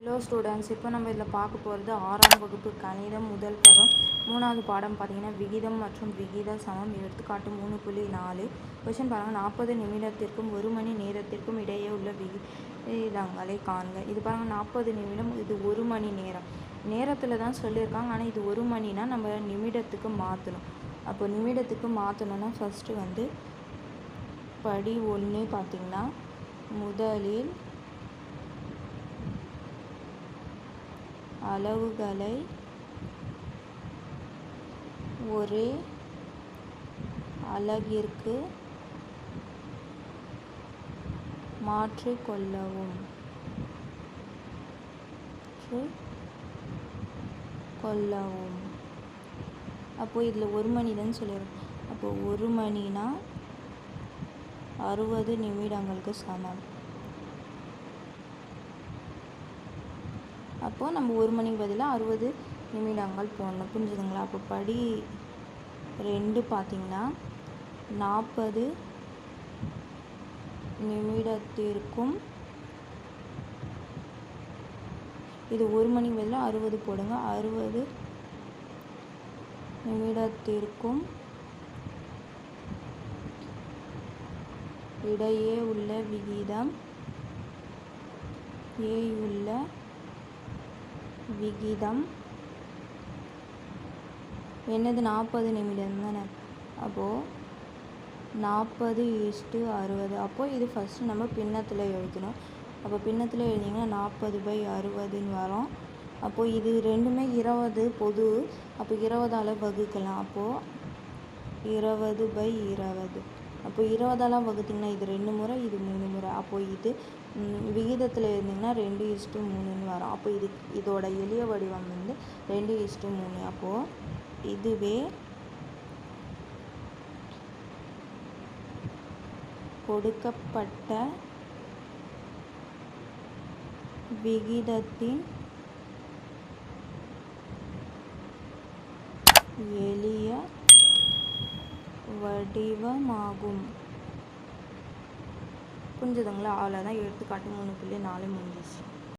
Hello students இப்போ நம்ம இதில் பார்க்க போகிறது ஆறாம் வகுப்பு கணிதம் முதல் பருவம் மூணாவது பாடம் பார்த்தீங்கன்னா விகிதம் மற்றும் விகித சமம். எடுத்துக்காட்டு மூணு புள்ளி நாலு. கொஷின் பாருங்கள் நாற்பது நிமிடத்திற்கும் ஒரு மணி நேரத்திற்கும் இடையே உள்ள விகிதங்களை காண்க இது பாருங்கள் நாற்பது நிமிடம் இது ஒரு மணி நேரம். நேரத்தில் தான் சொல்லியிருக்காங்க. ஆனால் இது ஒரு மணினா நம்ம நிமிடத்துக்கு மாற்றணும். அப்போ நிமிடத்துக்கு மாற்றணும்னா ஃபஸ்ட்டு வந்து படி ஒன்று பார்த்திங்கன்னா முதலில் அளவுகளை ஒரே அலகிற்கு மாற்றிக்கொள்ளவும். கொள்ளவும் அப்போ இதில் ஒரு மணி தான் சொல்லிடுறோம் அப்போ ஒரு மணினா அறுபது நிமிடங்களுக்கு சமம். அப்போது நம்ம ஒரு மணிக்கு பதிலாக அறுபது நிமிடங்கள் போடணும். புரிஞ்சுதுங்களா? அப்போ படி ரெண்டு பார்த்திங்கன்னா நாற்பது நிமிடத்திற்கும் இது ஒரு மணிக்கு பதிலாக அறுபது போடுங்க. அறுபது நிமிடத்திற்கும் இடையே உள்ள விகிதம் ஏ உள்ள விகிதம். என்னது நாற்பது நிமிடம் தானே? அப்போது நாற்பது ஈஸ்ட்டு அறுபது. அப்போது இது ஃபஸ்ட்டு நம்ம பின்னத்தில் எழுதணும். அப்போ பின்னத்தில் எழுதிங்கன்னா நாற்பது பை அறுபதுன்னு வரும். அப்போது இது ரெண்டுமே இருபது பொது. அப்போ இருபதால் வகுக்கலாம். அப்போது இருபது பை இருபது. அப்போ இருபதாலாம் வகுத்திங்கன்னா இது ரெண்டு முறை இது மூணு முறை. அப்போது இது விகிதத்தில் இருந்தீங்கன்னா ரெண்டு இஸ்ட்டு மூணுன்னு வரும். அப்போ இது இதோட எளிய வடிவம் வந்து ரெண்டு இஸ்ட்டு மூணு. அப்போது இதுவே கொடுக்கப்பட்ட விகிதத்தின் எளி வடிவமாகும் புரிஞ்சுதுங்களா? அவ்வளோதான் எடுத்துக்காட்டு மூணு புள்ளி நாலு முடிஞ்சிச்சு.